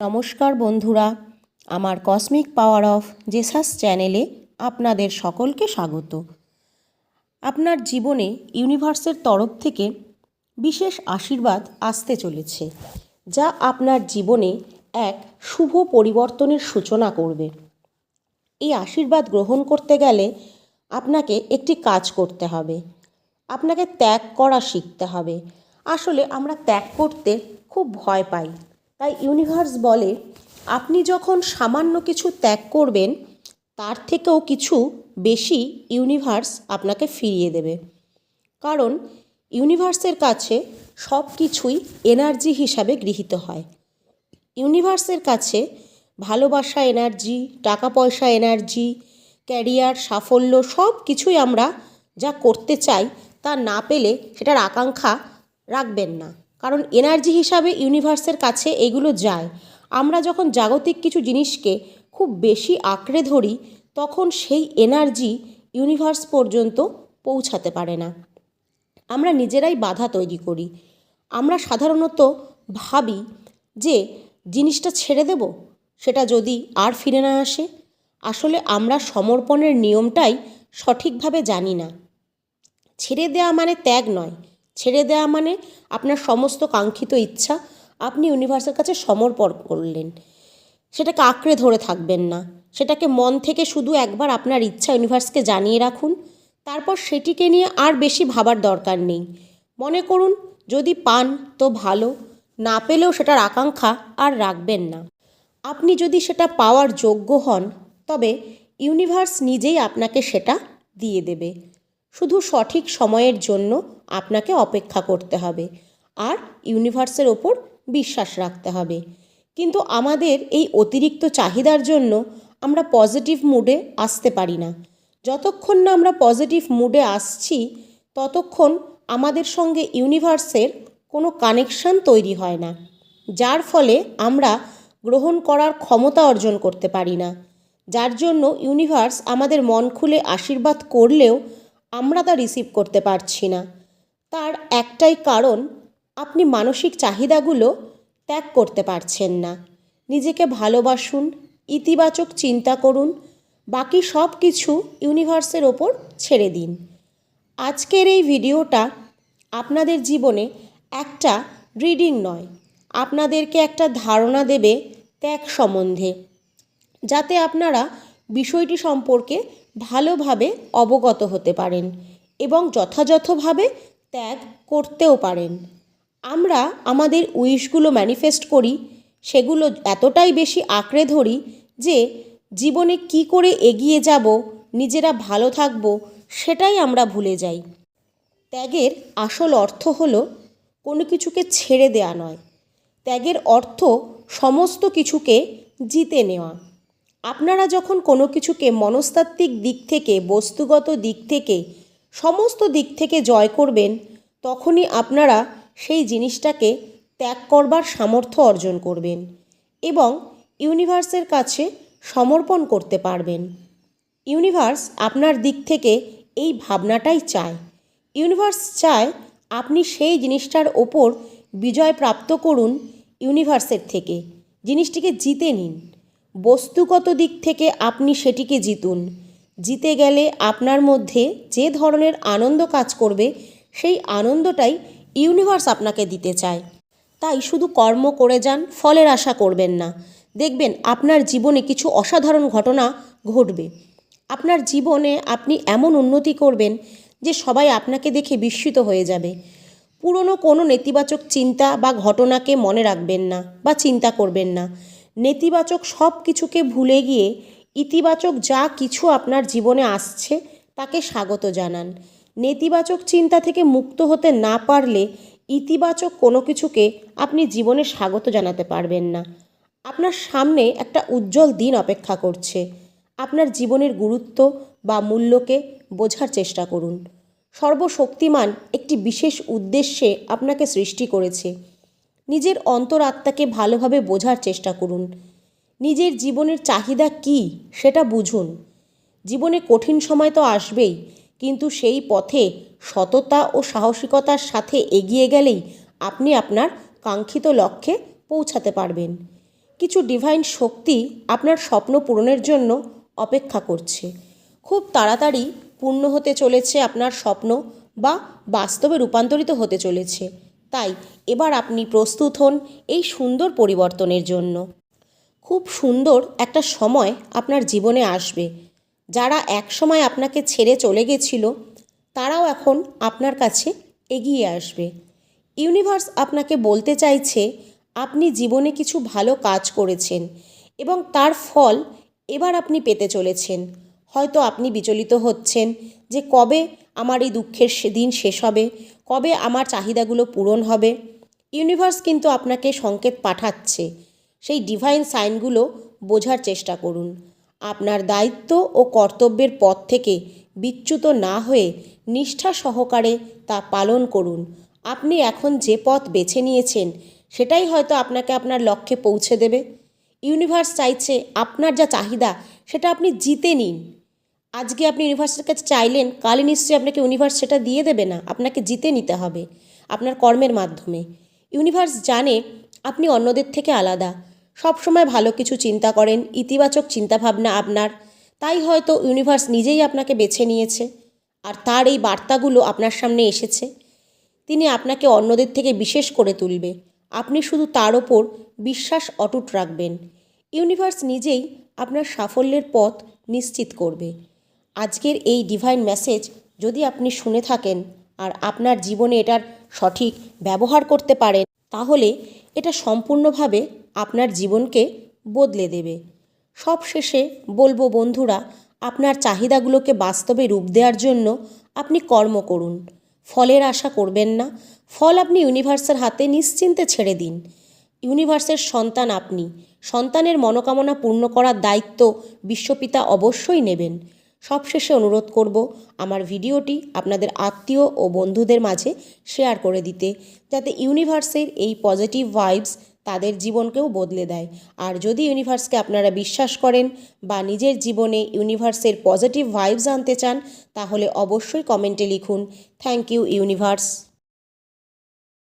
নমস্কার বন্ধুরা, আমার কসমিক পাওয়ার অফ জেসাস চ্যানেলে আপনাদের সকলকে স্বাগত। আপনার জীবনে ইউনিভার্সের তরফ থেকে বিশেষ আশীর্বাদ আসতে চলেছে, যা আপনার জীবনে এক শুভ পরিবর্তনের সূচনা করবে। এই আশীর্বাদ গ্রহণ করতে গেলে আপনাকে একটি কাজ করতে হবে। আপনাকে ত্যাগ করা শিখতে হবে। আসলে আমরা ত্যাগ করতে খুব ভয় পাই। তাই ইউনিভার্স বলে, আপনি যখন সামান্য কিছু ত্যাগ করবেন, তার থেকেও কিছু বেশি ইউনিভার্স আপনাকে ফিরিয়ে দেবে। কারণ ইউনিভার্সের কাছে সব কিছুই এনার্জি হিসাবে গৃহীত হয়। ইউনিভার্সের কাছে ভালোবাসা এনার্জি টাকা পয়সা এনার্জি ক্যারিয়ার সাফল্য সব কিছুই আমরা যা করতে চাই, তা না পেলে সেটার আকাঙ্ক্ষা রাখবেন না। কারণ এনার্জি হিসাবে ইউনিভার্সের কাছে এগুলো যায়। আমরা যখন জাগতিক কিছু জিনিসকে খুব বেশি আঁকড়ে ধরি, তখন সেই এনার্জি ইউনিভার্স পর্যন্ত পৌঁছাতে পারে না। আমরা নিজেরাই বাধা তৈরি করি। আমরা সাধারণত ভাবি যে, জিনিসটা ছেড়ে দেব? সেটা যদি আর ফিরে না আসে? আসলে আমরা সমর্পণের নিয়মটাই সঠিকভাবে জানি না। ছেড়ে দেওয়া মানে ত্যাগ নয়। ছেড়ে দেওয়া মানে আপনার সমস্ত কাঙ্ক্ষিত ইচ্ছা আপনি ইউনিভার্সের কাছে সমর্পণ করলেন। সেটাকে আঁকড়ে ধরে থাকবেন না। সেটাকে মন থেকে শুধু একবার আপনার ইচ্ছা ইউনিভার্সকে জানিয়ে রাখুন। তারপর সেটিকে নিয়ে আর বেশি ভাবার দরকার নেই। মনে করুন, যদি পান তো ভালো, না পেলেও সেটার আকাঙ্ক্ষা আর রাখবেন না। আপনি যদি সেটা পাওয়ার যোগ্য হন, তবে ইউনিভার্স নিজেই আপনাকে সেটা দিয়ে দেবে। শুধু সঠিক সময়ের জন্য আপনাকে অপেক্ষা করতে হবে। আর ইউনিভার্সের ওপর বিশ্বাস রাখতে হবে। কিন্তু আমাদের এই অতিরিক্ত চাহিদার জন্য আমরা পজিটিভ মুডে আসতে পারি না। যতক্ষণ না আমরা পজিটিভ মুডে আসছি, ততক্ষণ আমাদের সঙ্গে ইউনিভার্সের কোনো কানেকশান তৈরি হয় না। যার ফলে আমরা গ্রহণ করার ক্ষমতা অর্জন করতে পারি না। যার জন্য ইউনিভার্স আমাদের মন খুলে আশীর্বাদ করলেও আমরা তা রিসিভ করতে পারছি না। তার একটাই কারণ, আপনি মানসিক চাহিদাগুলো ত্যাগ করতে পারছেন না। নিজেকে ভালোবাসুন, ইতিবাচক চিন্তা করুন, বাকি সব কিছু ইউনিভার্সের ওপর ছেড়ে দিন। আজকের এই ভিডিওটা আপনাদের জীবনে একটা রিডিং নয়, আপনাদেরকে একটা ধারণা দেবে ত্যাগ সম্বন্ধে, যাতে আপনারা বিষয়টি সম্পর্কে ভালোভাবে অবগত হতে পারেন এবং যথাযথভাবে ত্যাগ করতেও পারেন। আমরা আমাদের উইশগুলো ম্যানিফেস্ট করি, সেগুলো এতটাই বেশি আঁকড়ে ধরি যে জীবনে কি করে এগিয়ে যাব, নিজেরা ভালো থাকব, সেটাই আমরা ভুলে যাই। ত্যাগের আসল অর্থ হলো কোনো কিছুকে ছেড়ে দেয়া নয়। ত্যাগের অর্থ সমস্ত কিছুকে জিতে নেওয়া। আপনারা যখন কোনো কিছুকে মনস্তাত্ত্বিক দিক থেকে, বস্তুগত দিক থেকে, সমস্ত দিক থেকে জয় করবেন, তখনই আপনারা সেই জিনিসটাকে ত্যাগ করবার সামর্থ্য অর্জন করবেন এবং ইউনিভার্সের কাছে সমর্পণ করতে পারবেন। ইউনিভার্স আপনার দিক থেকে এই ভাবনাটাই চায়। ইউনিভার্স চায় আপনি সেই জিনিসটার ওপর বিজয় প্রাপ্ত করুন ইউনিভার্সের থেকে, জিনিসটিকে জিতে নিন। বস্তুগত দিক থেকে আপনি সেটিকে জিতুন। জিতে গেলে আপনার মধ্যে যে ধরনের আনন্দ কাজ করবে, সেই আনন্দটাই ইউনিভার্স আপনাকে দিতে চায়। তাই শুধু কর্ম করে যান, ফলের আশা করবেন না। দেখবেন আপনার জীবনে কিছু অসাধারণ ঘটনা ঘটবে। আপনার জীবনে আপনি এমন উন্নতি করবেন যে সবাই আপনাকে দেখে বিস্মিত হয়ে যাবে। পুরনো কোনো নেতিবাচক চিন্তা বা ঘটনাকে মনে রাখবেন না বা চিন্তা করবেন না। নেতিবাচক সব কিছুকে ভুলে গিয়ে ইতিবাচক যা কিছু আপনার জীবনে আসছে তাকে স্বাগত জানান। নেতিবাচক চিন্তা থেকে মুক্ত হতে না পারলে ইতিবাচক কোনো কিছুকে আপনি জীবনে স্বাগত জানাতে পারবেন না। আপনার সামনে একটা উজ্জ্বল দিন অপেক্ষা করছে। আপনার জীবনের গুরুত্ব বা মূল্যকে বোঝার চেষ্টা করুন। সর্বশক্তিমান একটি বিশেষ উদ্দেশ্যে আপনাকে সৃষ্টি করেছে। নিজের অন্তরাত্মাকে ভালোভাবে বোঝার চেষ্টা করুন। নিজের জীবনের চাহিদা কী সেটা বুঝুন। জীবনে কঠিন সময় তো আসবেই, কিন্তু সেই পথে সততা ও সাহসিকতার সাথে এগিয়ে গেলেই আপনি আপনার কাঙ্ক্ষিত লক্ষ্যে পৌঁছাতে পারবেন। কিছু ডিভাইন শক্তি আপনার স্বপ্ন পূরণের জন্য অপেক্ষা করছে। খুব তাড়াতাড়ি পূর্ণ হতে চলেছে আপনার স্বপ্ন বা বাস্তবে রূপান্তরিত হতে চলেছে। তাই এবার আপনি প্রস্তুত হন এই সুন্দর পরিবর্তনের জন্য। খুব সুন্দর একটা সময় আপনার জীবনে আসবে। যারা একসময় আপনাকে ছেড়ে চলে গেছিল, তারাও এখন আপনার কাছে এগিয়ে আসবে। ইউনিভার্স আপনাকে বলতে চাইছে, আপনি জীবনে কিছু ভালো কাজ করেছেন এবং তার ফল এবার আপনি পেতে চলেছেন। হয়তো আপনি বিচলিত হচ্ছেন যে কবে আমার এই দুঃখের দিন শেষ হবে কবে আমার চাহিদাগুলো পূরণ হবে? ইউনিভার্স কিন্তু আপনাকে সংকেত পাঠাচ্ছে। সেই ডিভাইন সাইনগুলো বোঝার চেষ্টা করুন। আপনার দায়িত্ব ও কর্তব্যের পথ থেকে বিচ্যুত না হয়ে নিষ্ঠা সহকারে তা পালন করুন। আপনি এখন যে পথ বেছে নিয়েছেন, সেটাই হয়তো আপনাকে আপনার লক্ষ্যে পৌঁছে দেবে। ইউনিভার্স চাইছে আপনার যা চাহিদা, সেটা আপনি জিতে নিন। আজকে আপনি ইউনিভার্সের কাছে চাইলেন, কালই নিশ্চয়ই আপনাকে ইউনিভার্স সেটা দিয়ে দেবে না, আপনাকে জিতে নিতে হবে, আপনার কর্মের মাধ্যমে। ইউনিভার্স জানে আপনি অন্যদের থেকে আলাদা, সবসময় ভালো কিছু চিন্তা করেন, ইতিবাচক চিন্তাভাবনা আপনার, তাই হয়তো ইউনিভার্স নিজেই আপনাকে বেছে নিয়েছে, আর তার এই বার্তাগুলো আপনার সামনে এসেছে। তিনি আপনাকে অন্যদের থেকে বিশেষ করে তুলবে, আপনি শুধু তার ওপর বিশ্বাস অটুট রাখবেন। ইউনিভার্স নিজেই আপনার সাফল্যের পথ নিশ্চিত করবে। আজকের এই ডিভাইন মেসেজ যদি আপনি শুনে থাকেন আর আপনার জীবনে এটার সঠিক ব্যবহার করতে পারেন, তাহলে এটা সম্পূর্ণভাবে আপনার জীবনকে বদলে দেবে। সব শেষে বলব বন্ধুরা, আপনার চাহিদাগুলোকে বাস্তবে রূপ দেওয়ার জন্য আপনি কর্ম করুন। ফলের আশা করবেন না। ফল আপনি ইউনিভার্সের হাতে নিশ্চিন্তে ছেড়ে দিন। ইউনিভার্সের সন্তান আপনি। সন্তানের মনোকামনা পূর্ণ করার দায়িত্ব বিশ্বপিতা অবশ্যই নেবেন। সবশেষে অনুরোধ করব আমার ভিডিওটি আপনাদের আত্মীয় ও বন্ধুদের মাঝে শেয়ার করে দিতে, যাতে ইউনিভার্সের এই পজিটিভ ভাইবস তাদের জীবনকেও বদলে দেয়। আর যদি ইউনিভার্সকে আপনারা বিশ্বাস করেন বা নিজের জীবনে ইউনিভার্সের পজিটিভ ভাইবস আনতে চান, তাহলে অবশ্যই কমেন্টে লিখুন। Thank you, universe.